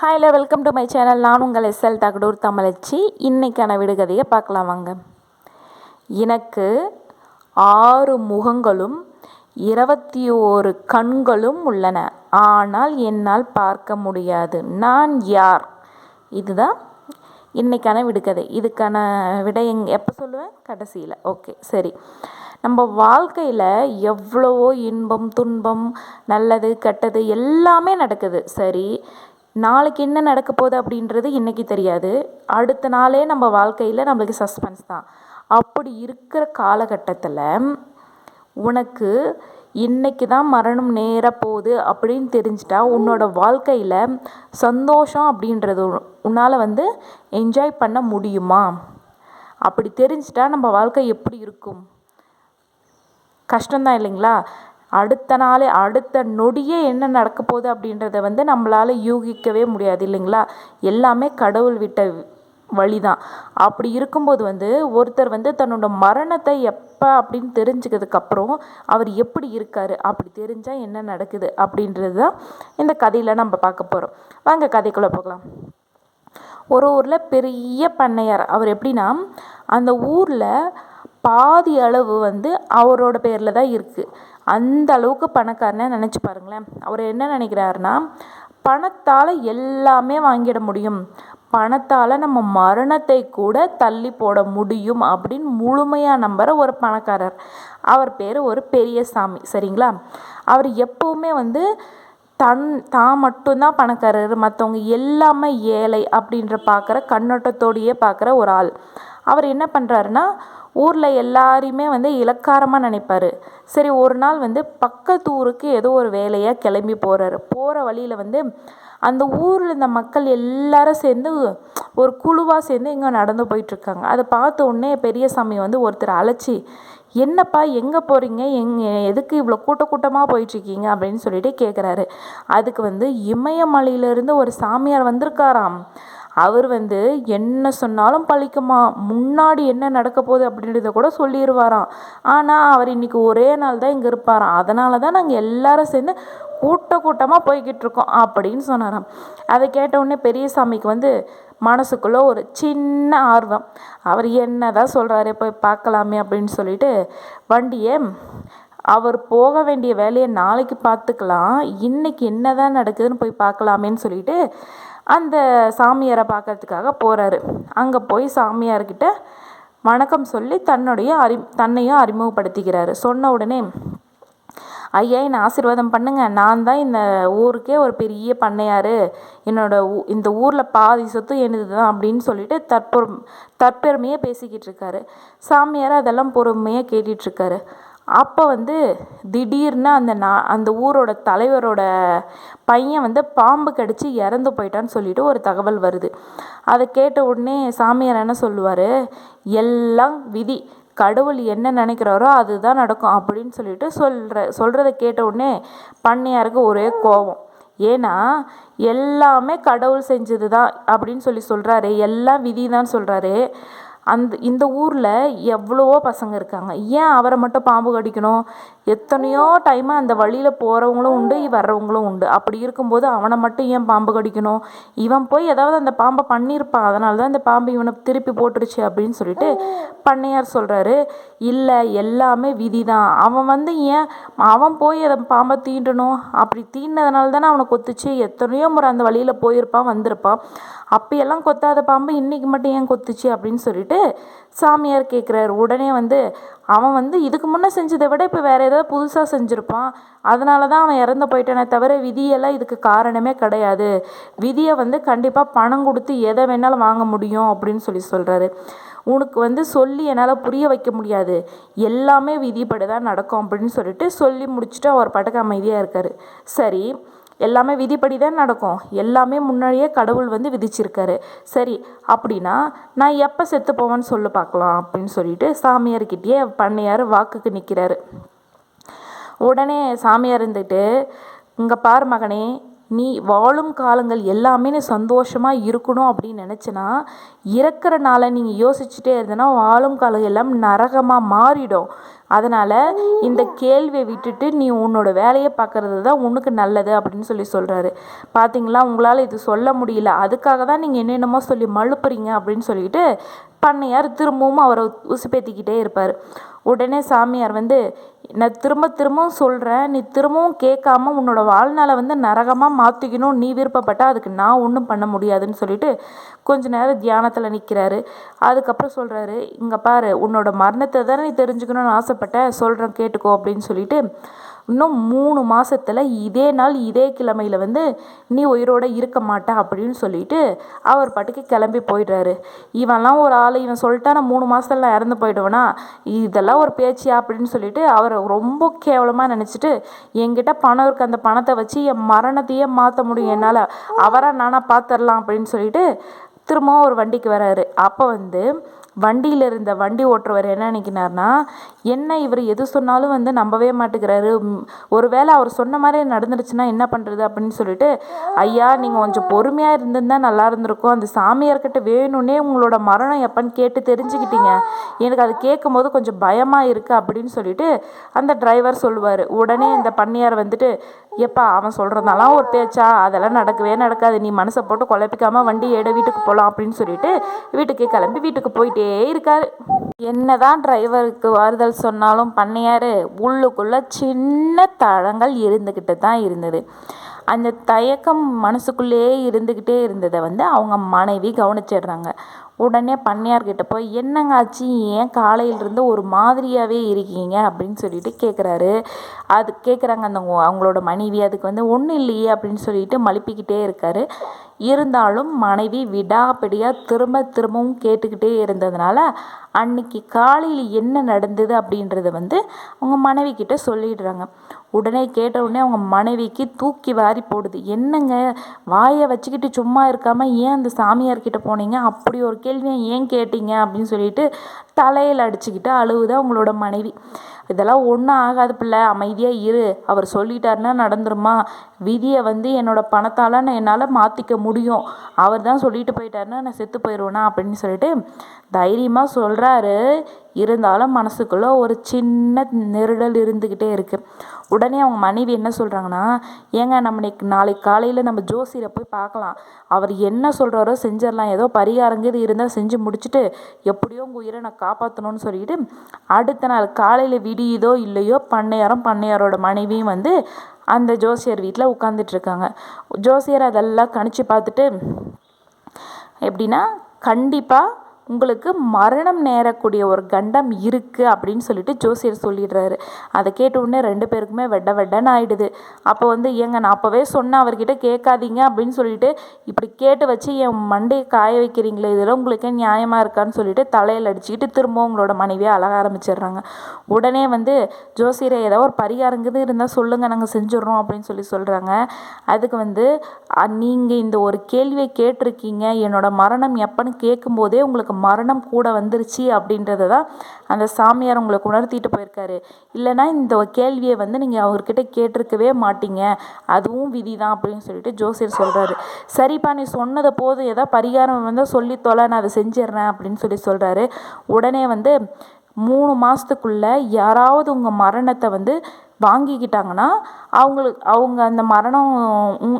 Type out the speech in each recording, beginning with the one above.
ஹாயில் welcome to my channel நான் உங்கள் SL Thagadur தமிழச்சி. இன்றைக்கான விடுகதையை பார்க்கலாம் வாங்க. எனக்கு ஆறு முகங்களும் இருபத்தி ஓரு கண்களும் உள்ளன. ஆனால் என்னால் பார்க்க முடியாது. நான் யார்? இதுதான் இன்றைக்கான விடுகதை. இதுக்கான விடை எங் எப்போ சொல்லுவேன்? கடைசியில். ஓகே சரி. நம்ம வாழ்க்கையில் எவ்வளவோ இன்பம் துன்பம் நல்லது கெட்டது எல்லாமே நடக்குது. சரி நாளைக்கு என்ன நடக்க போகுது அப்படின்றது இன்றைக்கி தெரியாது. அடுத்த நாளே நம்ம வாழ்க்கையில் நம்மளுக்கு சஸ்பென்ஸ் தான். அப்படி இருக்கிற காலகட்டத்தில் உனக்கு இன்னைக்கு தான் மரணம் நேராக போகுது அப்படின்னு தெரிஞ்சிட்டா உன்னோட வாழ்க்கையில் சந்தோஷம் அப்படின்றது உன்னால் வந்து என்ஜாய் பண்ண முடியுமா? அப்படி தெரிஞ்சிட்டா நம்ம வாழ்க்கை எப்படி இருக்கும்? கஷ்டம்தான் இல்லைங்களா? அடுத்த நாளே அடுத்த நொடியே என்ன நடக்க போகுது அப்படின்றத வந்து நம்மளால் யூகிக்கவே முடியாது இல்லைங்களா? எல்லாமே கடவுள் விட்ட வழி தான் அப்படி இருக்கும்போது வந்து ஒருத்தர் வந்து தன்னோட மரணத்தை எப்போ அப்படின்னு தெரிஞ்சுக்கிறதுக்கப்புறம் அவர் எப்படி இருக்கார் அப்படி தெரிஞ்சால் என்ன நடக்குது அப்படின்றது தான் இந்த கதையில் நம்ம பார்க்க போகிறோம் வாங்க கதைக்குள்ளே போகலாம். ஒரு ஊரில் பெரிய பண்ணையார். அவர் எப்படின்னா அந்த ஊரில் பாதி அளவு வந்து அவரோட பேரில் தான் இருக்குது அந்த அளவுக்கு பணக்காரனை நினச்சி பாருங்களேன். அவர் என்ன நினைக்கிறாருன்னா பணத்தால் எல்லாமே வாங்கிட முடியும். பணத்தால் நம்ம மரணத்தை கூட தள்ளி போட முடியும் அப்படின்னு முழுமையாக நம்புகிற ஒரு பணக்காரர். அவர் பேர் ஒரு பெரிய சாமி சரிங்களா? அவர் எப்போவுமே வந்து தன் தான் மட்டும்தான் பணக்காரர். மற்றவங்க எல்லாமே ஏழை அப்படின்ற பார்க்குற கண்ணோட்டத்தோடையே பார்க்குற ஒரு ஆள். அவர் என்ன பண்ணுறாருன்னா ஊரில் எல்லாரையுமே வந்து இலக்காரமாக நினைப்பார். சரி ஒரு நாள் வந்து பக்கத்து ஊருக்கு ஏதோ ஒரு வேலையாக கிளம்பி போகிறாரு போகிற வழியில் வந்து அந்த ஊரில் இந்த மக்கள் எல்லாரும் சேர்ந்து ஒரு குழுவாக சேர்ந்து இங்கே நடந்து போயிட்டுருக்காங்க. அதை பார்த்த உடனே பெரியசாமி வந்து ஒருத்தர் அழைச்சி என்னப்பா எங்கே போகிறீங்க எங் எதுக்கு இவ்வளோ கூட்ட கூட்டமாக போயிட்டுருக்கீங்க? அப்படின்னு சொல்லிட்டு கேட்குறாரு அதுக்கு வந்து இமயமலையிலேருந்து ஒரு சாமியார் வந்திருக்காராம். அவர் வந்து என்ன சொன்னாலும் பழிக்குமா? முன்னாடி என்ன நடக்க போகுது அப்படின்றத கூட சொல்லிடுவாராம் ஆனால் அவர் இன்னைக்கு ஒரே நாள் தான் இங்கே இருப்பாராம். அதனால தான் நாங்கள் எல்லாரும் சேர்ந்து கூட்ட கூட்டமாக போய்கிட்டு இருக்கோம் அப்படின்னு சொன்னாராம். அதை கேட்டவுடனே பெரியசாமிக்கு வந்து மனசுக்குள்ளே ஒரு சின்ன ஆர்வம். அவர் என்ன தான் சொல்கிறாரு போய் பார்க்கலாமே அப்படின்னு சொல்லிட்டு வண்டியை அவர் போக வேண்டிய வேலையை நாளைக்கு பார்த்துக்கலாம். இன்றைக்கி என்ன தான் நடக்குதுன்னு போய் பார்க்கலாமேன்னு சொல்லிட்டு அந்த சாமியாரை பார்க்கறதுக்காக போகிறாரு அங்கே போய் சாமியார்கிட்ட வணக்கம் சொல்லி தன்னுடைய அறி தன்னையும் அறிமுகப்படுத்திக்கிறாரு. சொன்ன உடனே ஐயா என்னை ஆசீர்வாதம் பண்ணுங்க. நான் தான் இந்த ஊருக்கே ஒரு பெரிய பண்ணையார். என்னோட ஊ இந்த ஊரில் பாதி சொத்து எனது தான் அப்படின்னு சொல்லிட்டு தற்பொரு தற்பெருமையாக பேசிக்கிட்டு இருக்காரு. சாமியார் அதெல்லாம் பொறுமையாக கேட்டுட்ருக்காரு அப்போ வந்து திடீர்னு அந்த நா அந்த ஊரோட தலைவரோட பையன் வந்து பாம்பு கடிச்சு இறந்து போயிட்டான்னு சொல்லிட்டு ஒரு தகவல் வருது. அதை கேட்ட உடனே சாமியார் என்ன சொல்லுவார்? எல்லாம் விதி. கடவுள் என்ன நினைக்கிறாரோ அதுதான் நடக்கும் அப்படின்னு சொல்லிட்டு சொல்கிற சொல்கிறத கேட்ட உடனே பண்ணையாருக்கு ஒரே கோபம். ஏன்னா எல்லாமே கடவுள் செஞ்சது தான் அப்படின்னு சொல்லி சொல்கிறாரு எல்லாம் விதி தான் சொல்கிறாரு அந்த இந்த ஊரில் எவ்வளவோ பசங்க இருக்காங்க. ஏன் அவரை மட்டும் பாம்பு கடிக்கணும்? எத்தனையோ டைமு அந்த வழியில் போகிறவங்களும் உண்டு வர்றவங்களும் உண்டு. அப்படி இருக்கும்போது அவனை மட்டும் ஏன் பாம்பு கடிக்கணும்? இவன் போய் ஏதாவது அந்த பாம்பை பண்ணியிருப்பான். அதனால தான் இந்த பாம்பு இவனை திருப்பி போட்டுருச்சு அப்படின்னு சொல்லிட்டு பண்ணையார் சொல்கிறாரு இல்லை எல்லாமே விதி தான் அவன் வந்து ஏன் அவன் போய் அதை பாம்பை தீண்டணும்? அப்படி தீண்டினதுனால தானே அவனை கொத்துச்சு. எத்தனையோ முறை அந்த வழியில் போயிருப்பான் வந்திருப்பான். அப்பயெல்லாம் கொத்தாத பாம்பு இன்றைக்கி மட்டும் ஏன் கொத்துச்சு அப்படின்னு சொல்லிட்டு சாமியார் கேட்குறாரு உடனே வந்து அவன் வந்து இதுக்கு முன்னே செஞ்சதை விட இப்போ வேறு ஏதாவது புதுசாக செஞ்சுருப்பான். அதனால தான் அவன் இறந்து போயிட்டானே தவிர விதியெல்லாம் இதுக்கு காரணமே கிடையாது. விதியை வந்து கண்டிப்பாக பணம் கொடுத்து எதை வேணாலும் வாங்க முடியும் அப்படின்னு சொல்லி சொல்கிறாரு உனக்கு வந்து சொல்லி என்னால் புரிய வைக்க முடியாது. எல்லாமே விதிப்படி தான் நடக்கும் அப்படின்னு சொல்லிட்டு சொல்லி முடிச்சுட்டு அவர் பாட்டுக்கு அமைதியாக இருக்கார். சரி எல்லாமே விதிப்படி தான் நடக்கும். எல்லாமே முன்னாடியே கடவுள் வந்து விதிச்சிருக்காரு. சரி அப்படின்னா நான் எப்போ செத்து போவேன்னு சொல்லு பார்க்கலாம் அப்படின்னு சொல்லிட்டு சாமியார்கிட்டயே பண்ணையார் வாக்குக்கு நிற்கிறாரு உடனே சாமியார் இருந்துட்டு இங்கே பார் மகனே நீ வாழும் காலங்கள் எல்லாமே நீ சந்தோஷமாக இருக்கணும் அப்படின்னு நினச்சினா இறக்குற நாளை நீங்கள் யோசிச்சுட்டே இருந்தனா வாழும் காலம் எல்லாம் நரகமாக மாறிடும். அதனால் இந்த கேள்வியை விட்டுட்டு நீ உன்னோட வேலையை பார்க்குறது தான் உனக்கு நல்லது அப்படின்னு சொல்லி சொல்கிறாரு பார்த்தீங்களா உங்களால் இது சொல்ல முடியல. அதுக்காக தான் நீங்கள் என்னென்னமோ சொல்லி மழுப்புறீங்க அப்படின்னு சொல்லிட்டு பண்ணையார் திரும்பவும் அவரை உசுப்பேத்திக்கிட்டே இருப்பார். உடனே சாமியார் வந்து நான் திரும்ப திரும்பவும் சொல்கிறேன் நீ திரும்பவும் கேட்காம உன்னோட வாழ்நாளை வந்து நரகமாக மாற்றிக்கணும் நீ விருப்பப்பட்டால் அதுக்கு நான் ஒன்றும் பண்ண முடியாதுன்னு சொல்லிட்டு கொஞ்ச நேரம் தியானத்தில் நிற்கிறாரு அதுக்கப்புறம் சொல்கிறாரு இங்கே பாரு உன்னோட மரணத்தை தானே நீ தெரிஞ்சுக்கணும்னு ஆசைப்பட்ட. சொல்கிறேன் கேட்டுக்கோ அப்படின்னு சொல்லிட்டு இன்னும் மூணு மாதத்துல இதே நாள் இதே கிழமையில் வந்து நீ உயிரோட இருக்க மாட்டா அப்படின்னு சொல்லிட்டு அவர் பாட்டுக்கு கிளம்பி போயிடுறாரு. இவன்லாம் ஒரு ஆள் இவன் சொல்லிட்டா நான் மூணு மாதத்துல நான் இறந்து போயிடுவேனா? இதெல்லாம் ஒரு பேச்சியா அப்படின்னு சொல்லிட்டு அவரை ரொம்ப கேவலமாக நினச்சிட்டு என்கிட்ட பணம் இருக்க அந்த பணத்தை வச்சு என் மரணத்தையே மாற்ற முடியும் என்னால். அவராக நானாக பார்த்துடலாம் அப்படின்னு சொல்லிட்டு திரும்பவும் ஒரு வண்டிக்கு வராரு. அப்போ வந்து வண்டியில் இருந்த வண்டி ஓட்டுறவர் என்ன நினைக்கினார்னா என்ன இவர் எது சொன்னாலும் வந்து நம்பவே மாட்டேங்கிறாரு. ஒருவேளை அவர் சொன்ன மாதிரி நடந்துருச்சுன்னா என்ன பண்ணுறது அப்படின்னு சொல்லிட்டு ஐயா நீங்கள் கொஞ்சம் பொறுமையாக இருந்திருந்தா நல்லா இருந்திருக்கும். அந்த சாமியார்கிட்ட வேணும்னே உங்களோட மரணம் எப்பன்னு கேட்டு தெரிஞ்சுக்கிட்டீங்க. எனக்கு அது கேட்கும் போது கொஞ்சம் பயமாக இருக்குது அப்படின்னு சொல்லிட்டு அந்த டிரைவர் சொல்லுவார். உடனே இந்த பண்ணியார் வந்துட்டு எப்பா அவன் சொல்கிறதெல்லாம் ஒரு பேச்சா? அதெல்லாம் நடக்கவே நடக்காது. நீ மனசை போட்டு குழப்பிக்காமல் வண்டி ஏட வீட்டுக்கு போகலாம் அப்படின்னு சொல்லிட்டு வீட்டுக்கு கிளம்பி வீட்டுக்கு போயிட்டே இருக்காரு. என்னதான் டிரைவருக்கு வாறுதல் சொன்னாலும் பண்ணையார். உள்ளுக்குள்ள சின்ன தழங்கள் இருந்துக்கிட்டு தான் இருந்தது. அந்த தயக்கம் மனசுக்குள்ளேயே இருந்துக்கிட்டே இருந்ததை வந்து அவங்க மனைவி கவனிச்சிடுறாங்க. உடனே பண்ணையார்கிட்ட போய் என்னங்க ஆச்சு? ஏன் காலையிலிருந்து ஒரு மாதிரியாகவே இருக்கீங்க? அப்படின்னு சொல்லிட்டு கேட்குறாரு அது கேட்குறாங்க அந்த அவங்களோட மனைவி. அதுக்கு வந்து ஒன்றும் இல்லையே அப்படின்னு சொல்லிட்டு மழுப்பிக்கிட்டே இருக்காரு. இருந்தாலும் மனைவி விடாப்பிடியாக திரும்ப திரும்பவும் கேட்டுக்கிட்டே இருந்ததுனால அன்னைக்கு காலையில் என்ன நடந்தது அப்படின்றத வந்து அவங்க மனைவி கிட்ட சொல்லிடுறாங்க. உடனே கேட்ட உடனே அவங்க மனைவிக்கு தூக்கி வாரி போடுது. என்னங்க? வாயை வச்சுக்கிட்டு சும்மா இருக்காமல் ஏன் அந்த சாமியார்கிட்ட போனீங்க? அப்படி ஒரு கேள்வியை ஏன் கேட்டீங்க? அப்படின்னு சொல்லிட்டு தலையில் அடிச்சுக்கிட்டு அழுவுது அவங்களோட மனைவி. இதெல்லாம் ஒன்றும் ஆகாது பிள்ளை. அமைதியாக இரு. அவர் சொல்லிட்டாருன்னா நடந்துருமா? விதியை வந்து என்னோட பணத்தால் நான் என்னால் மாற்றிக்க முடியும். அவர் தான் சொல்லிட்டு போயிட்டாருன்னா நான் செத்து போயிடுவேனா அப்படின்னு சொல்லிட்டு தைரியமாக சொல்கிறாரு இருந்தாலும் மனசுக்குள்ளே ஒரு சின்ன நெருடல் இருந்துக்கிட்டே இருக்குது உடனே அவங்க மனைவி என்ன சொல்கிறாங்கன்னா ஏங்க நம்ம இன்னைக்கு நாளைக்கு காலையில் நம்ம ஜோசியரை போய் பார்க்கலாம். அவர் என்ன சொல்கிறாரோ செஞ்சிடலாம். ஏதோ பரிகாரங்கிறது இருந்தால் செஞ்சு முடிச்சுட்டு எப்படியோ உங்கள் உயிரை நான் காப்பாற்றணும்னு சொல்லிட்டு அடுத்த நாள் காலையில் விடியுதோ இல்லையோ பண்ணையாரும் பண்ணையாரோட மனைவியும் வந்து அந்த ஜோசியர் வீட்டில் உட்காந்துட்ருக்காங்க ஜோசியர் அதெல்லாம் கணிச்சு பார்த்துட்டு எப்படின்னா கண்டிப்பாக உங்களுக்கு மரணம் நேரக்கூடிய ஒரு கண்டம் இருக்குது அப்படின்னு சொல்லிட்டு ஜோசியர் சொல்லிடுறாரு. அதை கேட்ட உடனே ரெண்டு பேருக்குமே வெட்ட வெட்டன்னு ஆயிடுது அப்போ வந்து ஏங்க நான் அப்போவே சொன்னேன் அவர்கிட்ட கேட்காதீங்க அப்படின்னு சொல்லிட்டு இப்படி கேட்டு வச்சு என் மண்டையை காய வைக்கிறீங்களே இதெல்லாம் உங்களுக்கு நியாயமாக இருக்கான்னு சொல்லிட்டு தலையில் அடிச்சுக்கிட்டு திரும்ப உங்களோட மனைவியை அழக ஆரம்பிச்சிடுறாங்க. உடனே வந்து ஜோசியரை ஏதோ ஒரு பரிகாரங்கிறது இருந்தால் சொல்லுங்கள் நாங்கள் செஞ்சிடுறோம் அப்படின்னு சொல்லி சொல்கிறாங்க அதுக்கு வந்து நீங்கள் இந்த ஒரு கேள்வியை கேட்டிருக்கீங்க என்னோட மரணம் எப்போன்னு கேட்கும்போதே உங்களுக்கு மரணம் கூட வந்துருச்சு அப்படின்றத தான் அந்த சாமியார் உங்களுக்கு உணர்த்திட்டு போயிருக்காரு. இல்லைன்னா இந்த கேள்வியை வந்து நீங்கள் அவர்கிட்ட கேட்டிருக்கவே மாட்டீங்க. அதுவும் விதி தான் அப்படின்னு சொல்லிட்டு ஜோசியர் சொல்கிறாரு சரிப்பா நீ சொன்னதை போது ஏதோ பரிகாரம் வந்தால் சொல்லி தொலை நான் அதை செஞ்சிடுறேன் அப்படின்னு சொல்லி சொல்கிறாரு உடனே வந்து மூணு மாதத்துக்குள்ளே யாராவது உங்கள் மரணத்தை வந்து வாங்கிக்கிட்டாங்கன்னா அவங்களுக்கு அவங்க அந்த மரணம்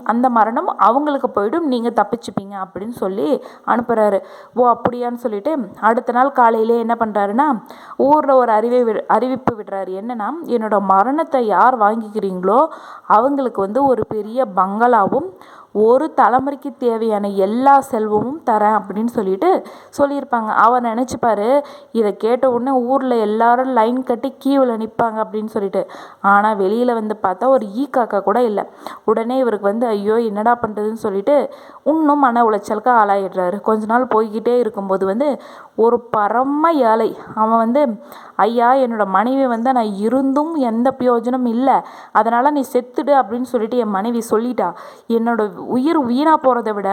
அந்த மரணம் அவங்களுக்கு போயிடும் நீங்கள் தப்பிச்சுப்பீங்க அப்படின்னு சொல்லி அனுப்புகிறாரு ஓ அப்படியான்னு சொல்லிட்டு அடுத்த நாள் காலையிலே என்ன பண்ணுறாருன்னா ஊரில் ஒரு அறிவை வி அறிவிப்பு விடுறாரு. என்னன்னா என்னோட மரணத்தை யார் வாங்கிக்கிறீங்களோ அவங்களுக்கு வந்து ஒரு பெரிய பங்களாவும் ஒரு தலைமுறைக்கு தேவையான எல்லா செல்வமும் தரேன் அப்படின்னு சொல்லிட்டு சொல்லியிருப்பாங்க. அவர் நினச்சிப்பாரு இதை கேட்ட உடனே ஊரில் எல்லாரும் லைன் கட்டி கீவில் நிற்பாங்க அப்படின்னு சொல்லிட்டு. ஆனால் வெளியில் வந்து பார்த்தா ஒரு ஈ காக்கா கூட இல்லை. உடனே இவருக்கு வந்து ஐயோ என்னடா பண்ணுறதுன்னு சொல்லிட்டு இன்னும் மன உளைச்சலுக்கு ஆளாயிடுறாரு. கொஞ்ச நாள் போய்கிட்டே இருக்கும்போது வந்து ஒரு பரம ஏழை. அவன் வந்து ஐயா என்னோட மனைவி வந்து நான் இருந்தும் எந்த பிரயோஜனம் இல்லை. அதனால் நீ செத்துடு அப்படின்னு சொல்லிட்டு என் மனைவி சொல்லிட்டா. என்னோட உயிர் வீணாக போகிறத விட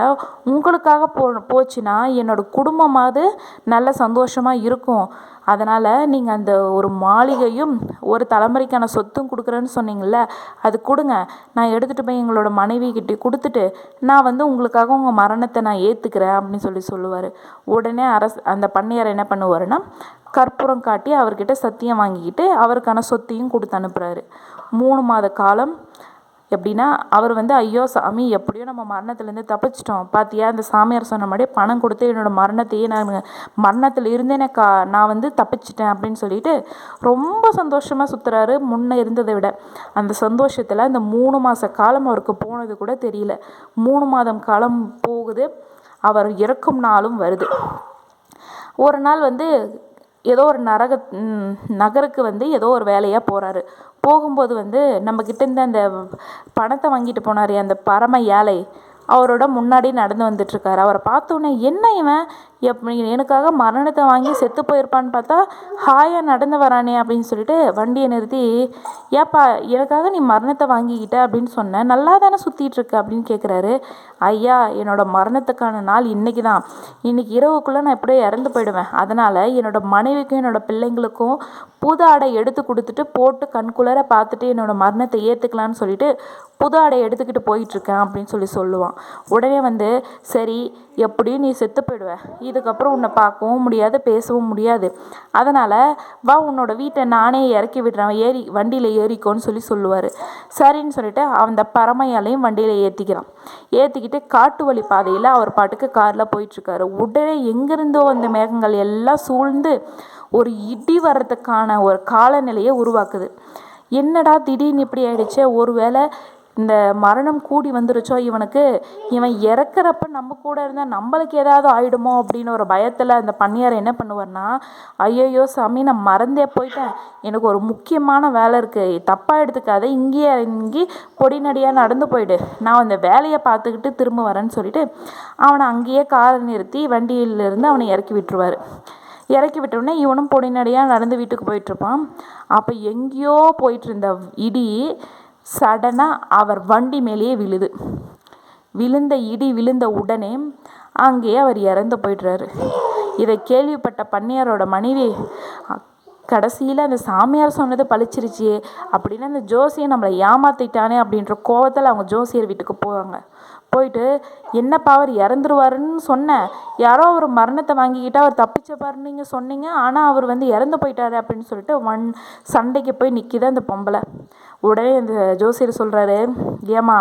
உங்களுக்காக போ போச்சுன்னா என்னோட குடும்பமாவது நல்ல சந்தோஷமாக இருக்கும். அதனால் நீங்கள் அந்த ஒரு மாளிகையும் ஒரு தலைமுறைக்கான சொத்தும் கொடுக்குறேன்னு சொன்னீங்கள்ல அது கொடுங்க. நான் எடுத்துகிட்டு போய் எங்களோட மனைவிக்கிட்டே கொடுத்துட்டு நான் வந்து உங்களுக்காக உங்கள் மரணத்தை நான் ஏற்றுக்கிறேன் அப்படின்னு சொல்லி சொல்லுவார். உடனே அரசு அந்த பண்ணையார் என்ன பண்ணுவாருன்னா கற்பூரம் காட்டி அவர்கிட்ட சத்தியம் வாங்கிக்கிட்டு அவருக்கான சொத்தையும் கொடுத்து அனுப்புகிறாரு மூணு மாத காலம் எப்படின்னா அவர் வந்து ஐயோ சாமி எப்படியோ நம்ம மரணத்துலேருந்து தப்பிச்சிட்டோம். பார்த்தியா அந்த சாமியார் சொன்ன மாதிரி பணம் கொடுத்து என்னோடய மரணத்தையே நான் மரணத்தில் இருந்தே நான் கா நான் வந்து தப்பிச்சிட்டேன் அப்படின்னு சொல்லிட்டு ரொம்ப சந்தோஷமாக சுற்றுறாரு முன்னே இருந்ததை விட. அந்த சந்தோஷத்தில் அந்த மூணு மாத காலம் அவருக்கு போனது கூட தெரியல. மூணு மாதம் காலம் போகுது அவர் இறக்கும் நாளும் வருது. ஒரு நாள் வந்து ஏதோ ஒரு நரக நகருக்கு வந்து ஏதோ ஒரு வேலையாக போகிறாரு போகும்போது வந்து நம்மக்கிட்ட இருந்து அந்த பணத்தை வாங்கிட்டு போனார் அந்த பரம ஏழை அவரோட முன்னாடி நடந்து வந்துட்டுருக்காரு அவரை பார்த்தோன்னே என்ன இவன்? எப் எனக்காக மரணத்தை வாங்கி செத்து போயிருப்பான்னு பார்த்தா ஹாயாக நடந்து வரானே அப்படின்னு சொல்லிட்டு வண்டியை நிறுத்தி ஏப்பா எனக்காக நீ மரணத்தை வாங்கிக்கிட்ட அப்படின்னு சொன்னேன் நல்லா தானே சுற்றிட்டுருக்கு அப்படின்னு கேட்குறாரு ஐயா என்னோடய மரணத்துக்கான நாள் இன்றைக்கி தான் இன்றைக்கி இரவுக்குள்ளே நான் எப்படியோ இறந்து போயிடுவேன். அதனால் என்னோட மனைவிக்கும் என்னோட பிள்ளைங்களுக்கும் புது ஆடை எடுத்து கொடுத்துட்டு போட்டு கண்குளர பார்த்துட்டு என்னோடய மரணத்தை ஏற்றுக்கலான்னு சொல்லிட்டு புது ஆடை எடுத்துக்கிட்டு போயிட்டுருக்கேன் அப்படின்னு சொல்லி சொல்லுவான். உடனே வந்து சரி எப்படியும் நீ செத்து போயிடுவேன் இதுக்கப்புறம் உன்னை பார்க்கவும் முடியாது பேசவும் முடியாது. அதனால் வா உன்னோட வீட்டை நானே இறக்கி விடுறேன். ஏறி வண்டியில் ஏறிக்கோன்னு சொல்லி சொல்லுவார். சரின்னு சொல்லிட்டு அந்த பறமையாலையும் வண்டியில் ஏற்றிக்கிறான் ஏற்றிக்கிட்டு காட்டு வழி பாதையில் அவர் பாட்டுக்கு காரில் போயிட்டுருக்காரு. உடனே எங்கேருந்தோ அந்த மேகங்கள் எல்லாம் சூழ்ந்து ஒரு இடி வர்றதுக்கான ஒரு காலநிலையை உருவாக்குது. என்னடா திடீர்னு இப்படி ஆயிடுச்சு? ஒருவேளை இந்த மரணம் கூடி வந்துருச்சோ இவனுக்கு? இவன் இறக்குறப்ப நம்ம கூட இருந்தால் நம்மளுக்கு ஏதாவது ஆயிடுமோ அப்படின்னு ஒரு பயத்தில் அந்த பன்னியார் என்ன பண்ணுவார்னா ஐயோ சாமி நான் மறந்தே போயிட்டேன். எனக்கு ஒரு முக்கியமான வேலை இருக்குது தப்பாக எடுத்துக்காத. இங்கேயே இறங்கி பொடிநடியாக நடந்து போயிடு. நான் அந்த வேலையை பார்த்துக்கிட்டு திரும்ப வரேன்னு சொல்லிட்டு அவனை அங்கேயே காரை நிறுத்தி வண்டியிலிருந்து அவனை இறக்கி விட்டுருவார். இறக்கி விட்டோடனே இவனும் பொடிநடியாக நடந்து வீட்டுக்கு போயிட்டுருப்பான் அப்போ எங்கேயோ போயிட்டு இருந்த இடி சடனாக அவர் வண்டி மேலேயே விழுது. விழுந்த இடி விழுந்த உடனே அங்கேயே அவர் இறந்து போயிடுறாரு. இதை கேள்விப்பட்ட பண்ணையாரோட மனைவி கடைசியில் அந்த சாமியார் சொன்னது பழிச்சிருச்சு அப்படின்னு அந்த ஜோசியை நம்மளை ஏமாற்றிட்டானே அப்படின்ற கோவத்தில் அவங்க ஜோசியர் வீட்டுக்கு போவாங்க. போயிட்டு என்னப்பா அவர் இறந்துருவாருன்னு சொன்னேன் யாரோ அவர் மரணத்தை வாங்கிக்கிட்டு அவர் தப்பிச்சப்பாருன்னு நீங்கள் சொன்னீங்க ஆனால் அவர் வந்து இறந்து போயிட்டாரு அப்படின்னு சொல்லிட்டு ஒன் சண்டைக்கு போய் நிற்கிது அந்த பொம்பளை. உடனே இந்த ஜோசியர் சொல்கிறாரு ஏமா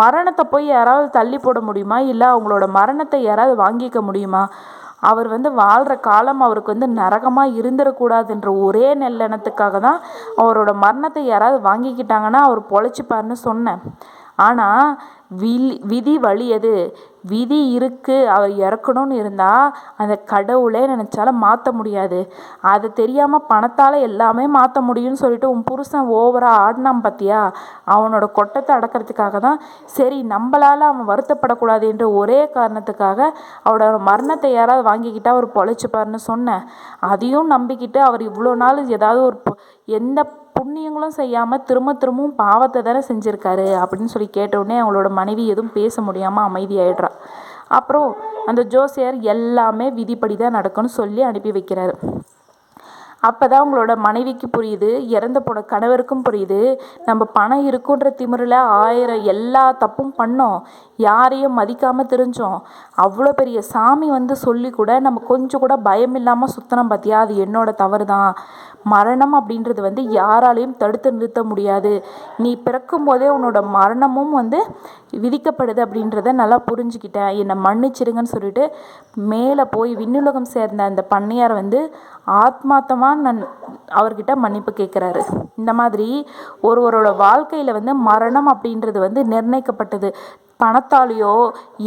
மரணத்தை போய் யாராவது தள்ளி போட முடியுமா? இல்லை அவங்களோட மரணத்தை யாராவது வாங்கிக்க முடியுமா? அவர் வந்து வாழ்கிற காலம் அவருக்கு வந்து நரகமாக இருந்துடக்கூடாதுன்ற ஒரே நெல்லெண்ணத்துக்காக தான் அவரோட மரணத்தை யாராவது வாங்கிக்கிட்டாங்கன்னா அவர் பொழைச்சிப்பார்னு சொன்னேன். ஆனால் வில் விதி வழியது விதி இருக்குது அவர் இறக்கணும்னு இருந்தால் அந்த கடவுளே நினச்சாலும் மாற்ற முடியாது. அது தெரியாமல் பணத்தால் எல்லாமே மாற்ற முடியும்னு சொல்லிட்டு உன் புருஷன் ஓவராக ஆடினான் பார்த்தியா அவனோட கொட்டத்தை அடக்கிறதுக்காக தான். சரி நம்மளால் அவன் வருத்தப்படக்கூடாது என்ற ஒரே காரணத்துக்காக அவரோட மரணத்தை யாராவது வாங்கிக்கிட்டால் அவர் பொழைச்சிப்பார்னு சொன்னேன். அதையும் நம்பிக்கிட்டு அவர் இவ்வளோ நாள் ஏதாவது ஒரு எந்த புண்ணியங்களும் செய்யாமல் திரும்ப திரும்பவும் பாவத்தை தானே செஞ்சுருக்காரு அப்படின்னு சொல்லி கேட்டவுடனே அவங்களோட மனைவி எதுவும் பேச முடியாமல் அமைதியாயிடுறா. அப்புறம் அந்த ஜோசியர் எல்லாமே விதிப்படி தான் நடக்கும்னு சொல்லி அனுப்பி வைக்கிறாரு. அப்போ தான் உங்களோட மனைவிக்கு புரியுது இறந்து போன கணவருக்கும் புரியுது. நம்ம பணம் இருக்குன்ற திமிரில் ஆயிரம் எல்லா தப்பும் பண்ணோம். யாரையும் மதிக்காமல் தெரிஞ்சோம். அவ்வளோ பெரிய சாமி வந்து சொல்லி கூட நம்ம கொஞ்சம் கூட பயம் இல்லாமல் சுத்தனம் பார்த்தியா அது என்னோட தவறு தான் மரணம் அப்படின்றது வந்து யாராலையும் தடுத்து நிறுத்த முடியாது. நீ பிறக்கும் போதே உன்னோட மரணமும் வந்து விதிக்கப்படுது அப்படின்றத நல்லா புரிஞ்சுக்கிட்டேன். என்னை மன்னிச்சிருங்கன்னு சொல்லிட்டு மேலே போய் விண்ணுலகம் சேர்ந்த அந்த பண்ணையார் வந்து ஆத்மாத்தமாக நன் அவர்கிட்ட மன்னிப்பு கேட்குறாரு. இந்த மாதிரி ஒருவரோட வாழ்க்கையில் வந்து மரணம் அப்படின்றது வந்து நிர்ணயிக்கப்பட்டது. பணத்தாலேயோ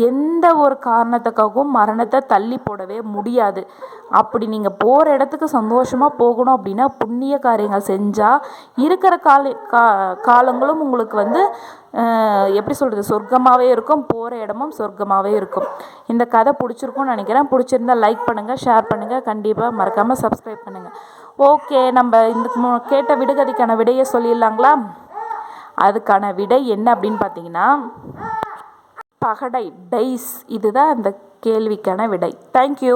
எந்த ஒரு காரணத்துக்காகவும் மரணத்தை தள்ளி போடவே முடியாது. அப்படி நீங்கள் போகிற இடத்துக்கு சந்தோஷமாக போகணும் அப்படின்னா புண்ணிய காரியங்கள் செஞ்சால் இருக்கிற கால கா காலங்களும் உங்களுக்கு வந்து எப்படி சொல்கிறது சொர்க்கமாகவே இருக்கும் போகிற இடமும் சொர்க்கமாகவே இருக்கும். இந்த கதை பிடிச்சிருக்கும்னு நினைக்கிறேன். பிடிச்சிருந்தா லைக் பண்ணுங்கள் ஷேர் பண்ணுங்கள் கண்டிப்பாக மறக்காமல் சப்ஸ்கிரைப் பண்ணுங்கள் ஓகே நம்ம இந்த கேட்ட விடுகதைக்கான விடையை சொல்லிடலாங்களா? அதுக்கான விடை என்ன அப்படின்னு பார்த்தீங்கன்னா பகடை டைஸ் இதுதான் அந்த கேள்விக்கான விடை. தேங்க்யூ